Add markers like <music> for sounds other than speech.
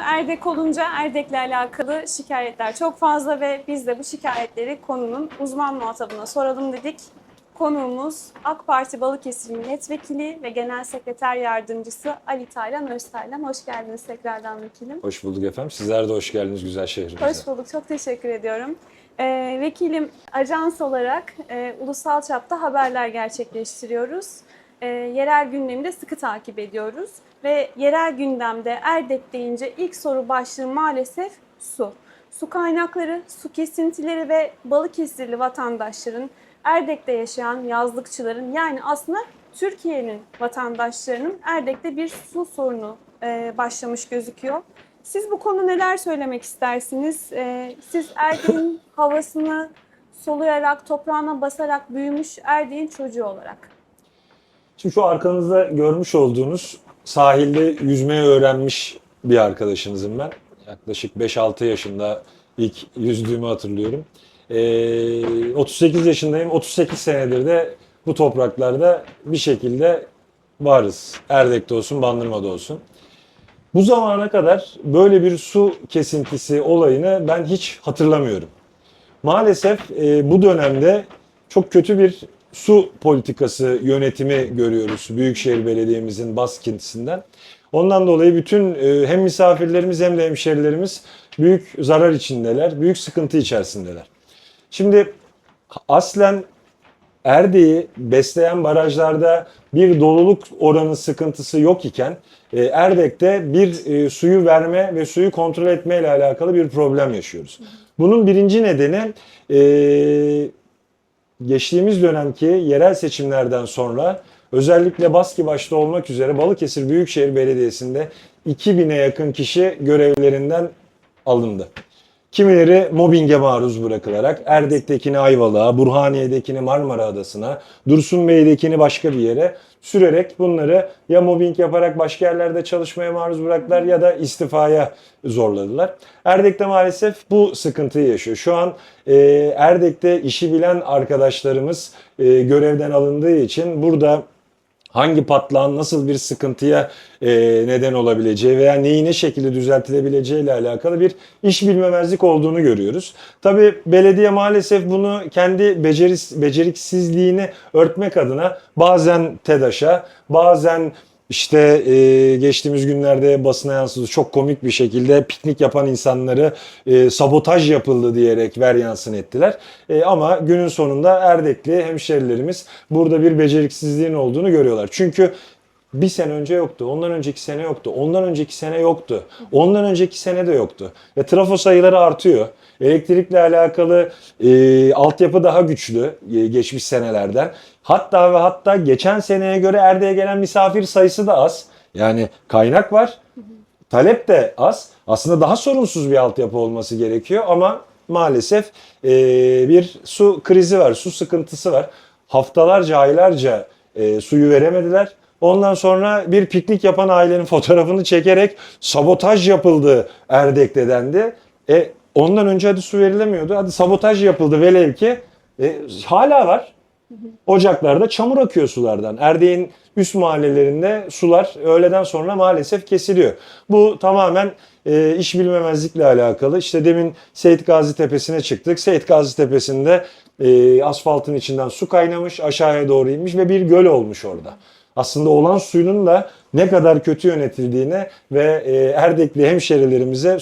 Erdek olunca Erdek'le alakalı şikayetler çok fazla ve biz de bu şikayetleri konunun uzman muhatabına soralım dedik. Konuğumuz AK Parti Balıkesir Milletvekili ve Genel Sekreter Yardımcısı Ali Taylan Öztaylan. Hoş geldiniz tekrardan vekilim. Hoş bulduk efendim. Sizler de hoş geldiniz güzel şehrimize. Hoş bulduk, çok teşekkür ediyorum. Ee, vekilim, ajans olarak e, ulusal çapta haberler gerçekleştiriyoruz. Ee, yerel gündemi de sıkı takip ediyoruz. Ve yerel gündemde Erdek deyince ilk soru başlığı maalesef su. Su kaynakları, su kesintileri ve Balıkesirli vatandaşların, Erdek'te yaşayan yazlıkçıların yani aslında Türkiye'nin vatandaşlarının Erdek'te bir su sorunu e, başlamış gözüküyor. Siz bu konu neler söylemek istersiniz? Ee, siz Erdek'in <laughs> havasını soluyarak, toprağına basarak büyümüş Erdek'in çocuğu olarak. Şimdi şu arkanızda görmüş olduğunuz sahilde yüzmeyi öğrenmiş bir arkadaşınızım ben. Yaklaşık 5-6 yaşında ilk yüzdüğümü hatırlıyorum. Ee, 38 yaşındayım. 38 senedir de bu topraklarda bir şekilde varız. Erdek'te olsun, Bandırma'da olsun. Bu zamana kadar böyle bir su kesintisi olayını ben hiç hatırlamıyorum. Maalesef e, bu dönemde çok kötü bir su politikası yönetimi görüyoruz Büyükşehir Belediye'mizin baskıntısından. Ondan dolayı bütün e, hem misafirlerimiz hem de hemşerilerimiz büyük zarar içindeler, büyük sıkıntı içerisindeler. Şimdi aslen Erdek'i besleyen barajlarda bir doluluk oranı sıkıntısı yok iken e, Erdek'te bir e, suyu verme ve suyu kontrol etme ile alakalı bir problem yaşıyoruz. Bunun birinci nedeni geçtiğimiz dönemki yerel seçimlerden sonra özellikle Baski başta olmak üzere Balıkesir Büyükşehir Belediyesi'nde 2000'e yakın kişi görevlerinden alındı. Kimileri mobbinge maruz bırakılarak Erdek'tekini Ayvalık'a, Burhaniye'dekini Marmara Adası'na, Dursun Bey'dekini başka bir yere sürerek bunları ya mobbing yaparak başka yerlerde çalışmaya maruz bıraktılar ya da istifaya zorladılar. Erdek'te maalesef bu sıkıntıyı yaşıyor. Şu an e, Erdek'te işi bilen arkadaşlarımız e, görevden alındığı için burada hangi patlağın nasıl bir sıkıntıya e, neden olabileceği veya neyi ne şekilde düzeltilebileceği ile alakalı bir iş bilmemezlik olduğunu görüyoruz. Tabi belediye maalesef bunu kendi beceris, beceriksizliğini örtmek adına bazen TEDAŞ'a bazen işte e, geçtiğimiz günlerde basına yansıdı çok komik bir şekilde piknik yapan insanları e, sabotaj yapıldı diyerek ver yansın ettiler. E, ama günün sonunda Erdekli hemşerilerimiz burada bir beceriksizliğin olduğunu görüyorlar. Çünkü bir sene önce yoktu, ondan önceki sene yoktu, ondan önceki sene yoktu, ondan önceki sene de yoktu. Ve trafo sayıları artıyor. Elektrikle alakalı e, altyapı daha güçlü e, geçmiş senelerden. Hatta ve hatta geçen seneye göre Erdek'e gelen misafir sayısı da az. Yani kaynak var, talep de az. Aslında daha sorunsuz bir altyapı olması gerekiyor ama maalesef e, bir su krizi var, su sıkıntısı var. Haftalarca, aylarca e, suyu veremediler. Ondan sonra bir piknik yapan ailenin fotoğrafını çekerek sabotaj yapıldı Erdek'te dendi. E, ondan önce hadi su verilemiyordu. Hadi sabotaj yapıldı velev ki. E, hala var. Ocaklarda çamur akıyor sulardan. Erdek'in üst mahallelerinde sular öğleden sonra maalesef kesiliyor. Bu tamamen e, iş bilmemezlikle alakalı. İşte demin Seyit Gazi Tepesi'ne çıktık. Seyit Gazi Tepesi'nde e, asfaltın içinden su kaynamış, aşağıya doğru inmiş ve bir göl olmuş orada. Aslında olan suyunun da ne kadar kötü yönetildiğine ve e, Erdekli hemşerilerimize